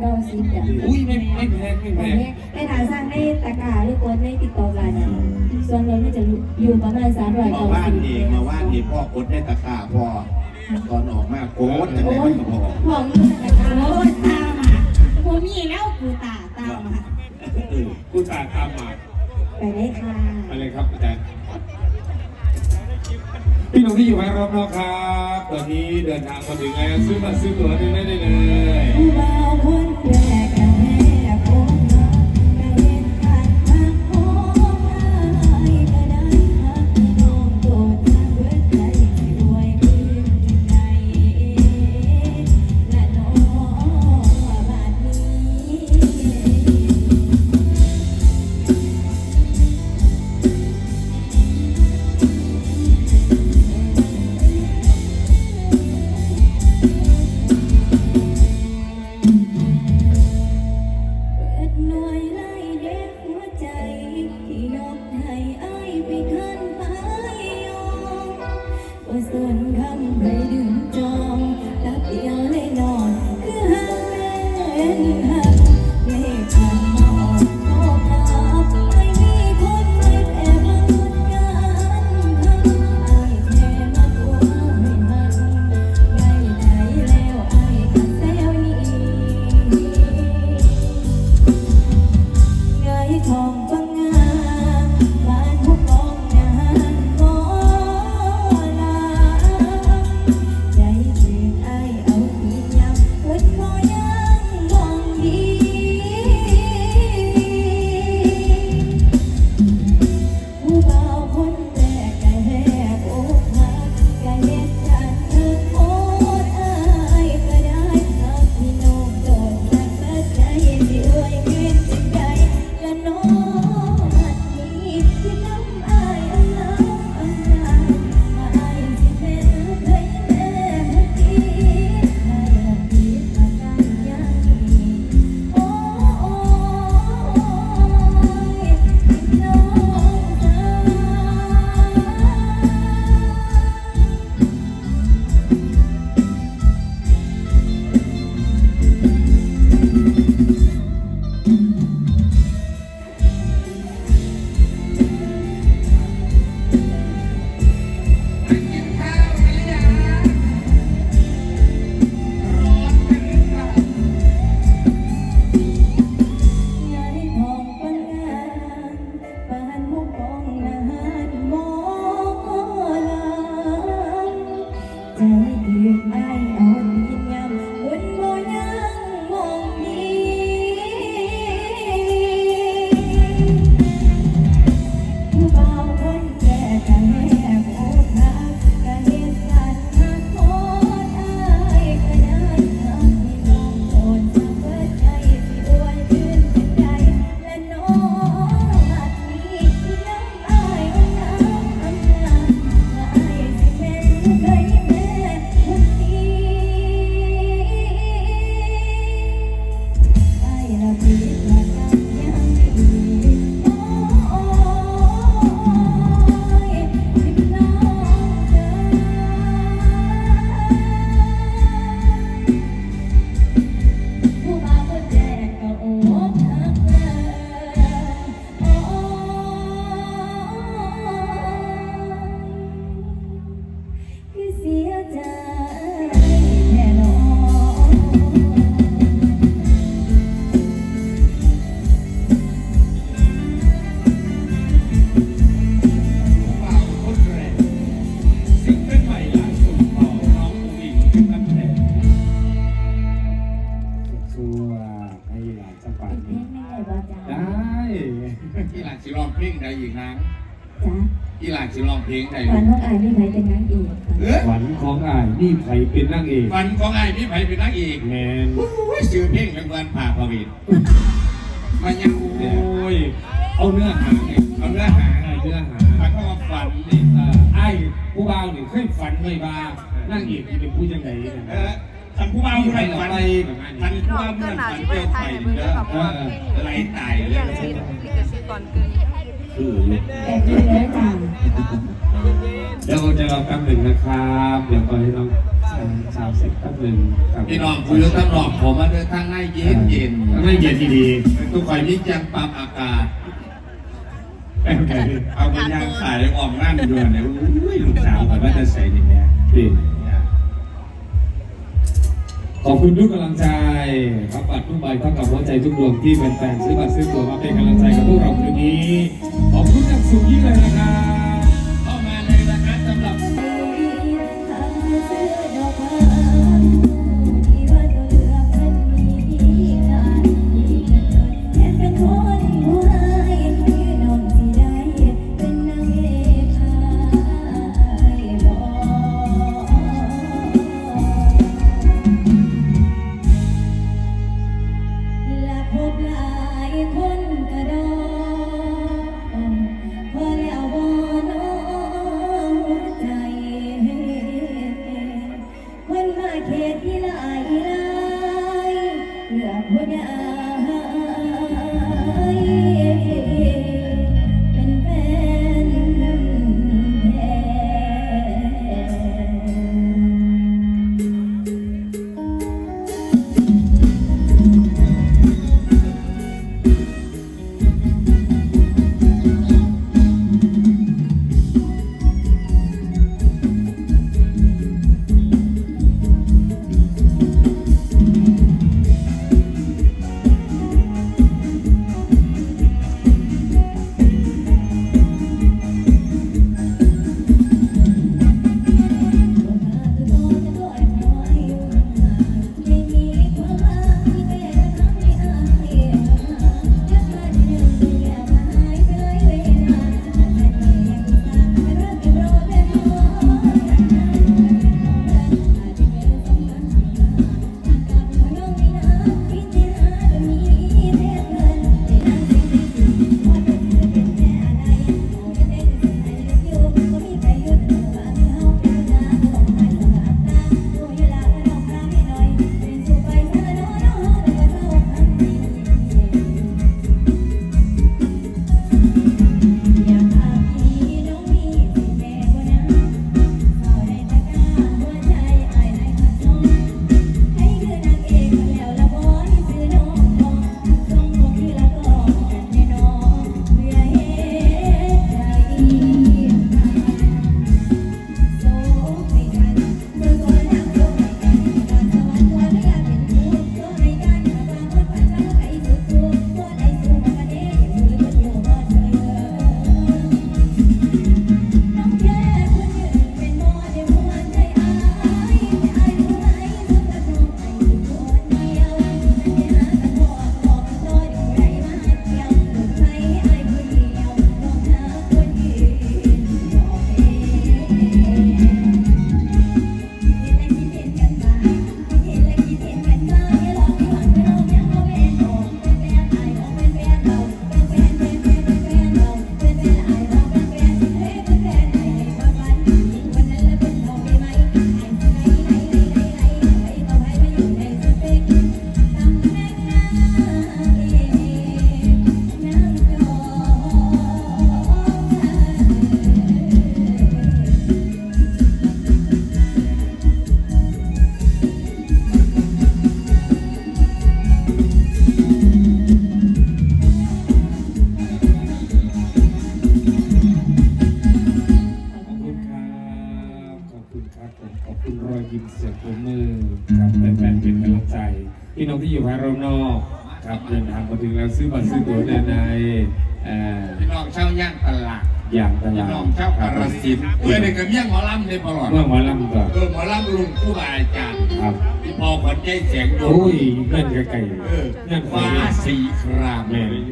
เก้าสิบจ้ะอุ้ยไม่ไม่แพงไม่แพแต่งเนี่ยในฐานสร้างในตะกร้าหรือกดในติ๊กต็อกกันส่วนรถมันจะอยู่ประมาณสามร้อยมาเก้าว่านสิบเองมาว่านเองพ่อกดได้ตะกร้าพอตอนออกมาโกดจะได้ไม่พอของอยู่ในตะกร้าโอ้ยตามมากูมีแล้วกูตาตามมาเออกูตาตามมาไปได้ค่ะ อะไรครับอาจารย์ พี่น้องที่อยู่ไว้รอบนอกครับ ตอนนี้เดินทางมาถึงแล้วซื้อมาซื้อตั๋วได้เลย ผู้บ่าวคนแรกกัน ส่วนคำไปดึงจองลับเดียวเลยนอน คือหางแม่นหัก ใจ อีหลานสิร้องเพลงใดฝันของอายไม่ไหวเป็นนางเอกค่ะเอ้ยฝันของอายนี่ไผเป็นนางเอกฝันของไอ้พี่ไผเป็นนางเอกแมนโอ้ยชื่อเพลงเป็นวันผ่าพระวิตมันยังโอ้โอ้ยยเอาเนื้อหาเนี่ยเอาเนื้อหาเอาเนื้อหามันก็มาฝันนี่เอ่อไอ้ผู้บ่าวนี่เคยฝันไว้ว่านั่งเอกนี่เป็นผู้ยังไงเอนะอท่านผู้ว่าผู้ใดฝันไปแบบนั้นท่านผู้ว่าผู้ใดฝันเจ้าไปเด้อไหลตายเลยอย่างนี้ลิขสิทธิ์ก่อนเกิน คืออยู่แต่ดีแล้วจ้าแล้วเราจะรอแป๊บหนึ่งนะครับเดี๋ยวก่อนให้น้องชชาวเสร็จแป๊บหนึงครับพี่น้องคุยกับท่านหลอกผมมาเดินทางในเย็นเย็นข้างในเย็นดีทุกคนมีจังปรับอากาศๆแป๊บไหนเอาไปย่างขายออกนั่นด้วยเนี่ยอุ้ยลูกสาวผมว่าจะใส่นี่แหละดี ขอบคุณทุกกำลังใจครับบัตรทุกใบเท่ากับหัวใจทุกดวงที่แฟนๆซื้อบัตรซื้อตั๋วมาเป็นกำลังใจกับพวกเราคืนนี้ ขอบคุณจากสุดยิ่เลยนะครับ ครับเดินทางมาถึงแล้วซื้อบัตรซื้อตั๋วเดินในเอ่อพี่น้องเช่าย่านตลาดอย่างตพี่ลาดน้องเช่ากระสินธุ์เพื่อนเด็กกับเมี่ยงหมอลำเลยตลอดเมื่อหมอลำก่อนเออหมอลำลุงผู้บาอาจารย์ครับที่พอขวัญใจเสียงโดโอ้นยเงินไกลเออๆเงินฟ้าฟ้าสีครามแม่เลย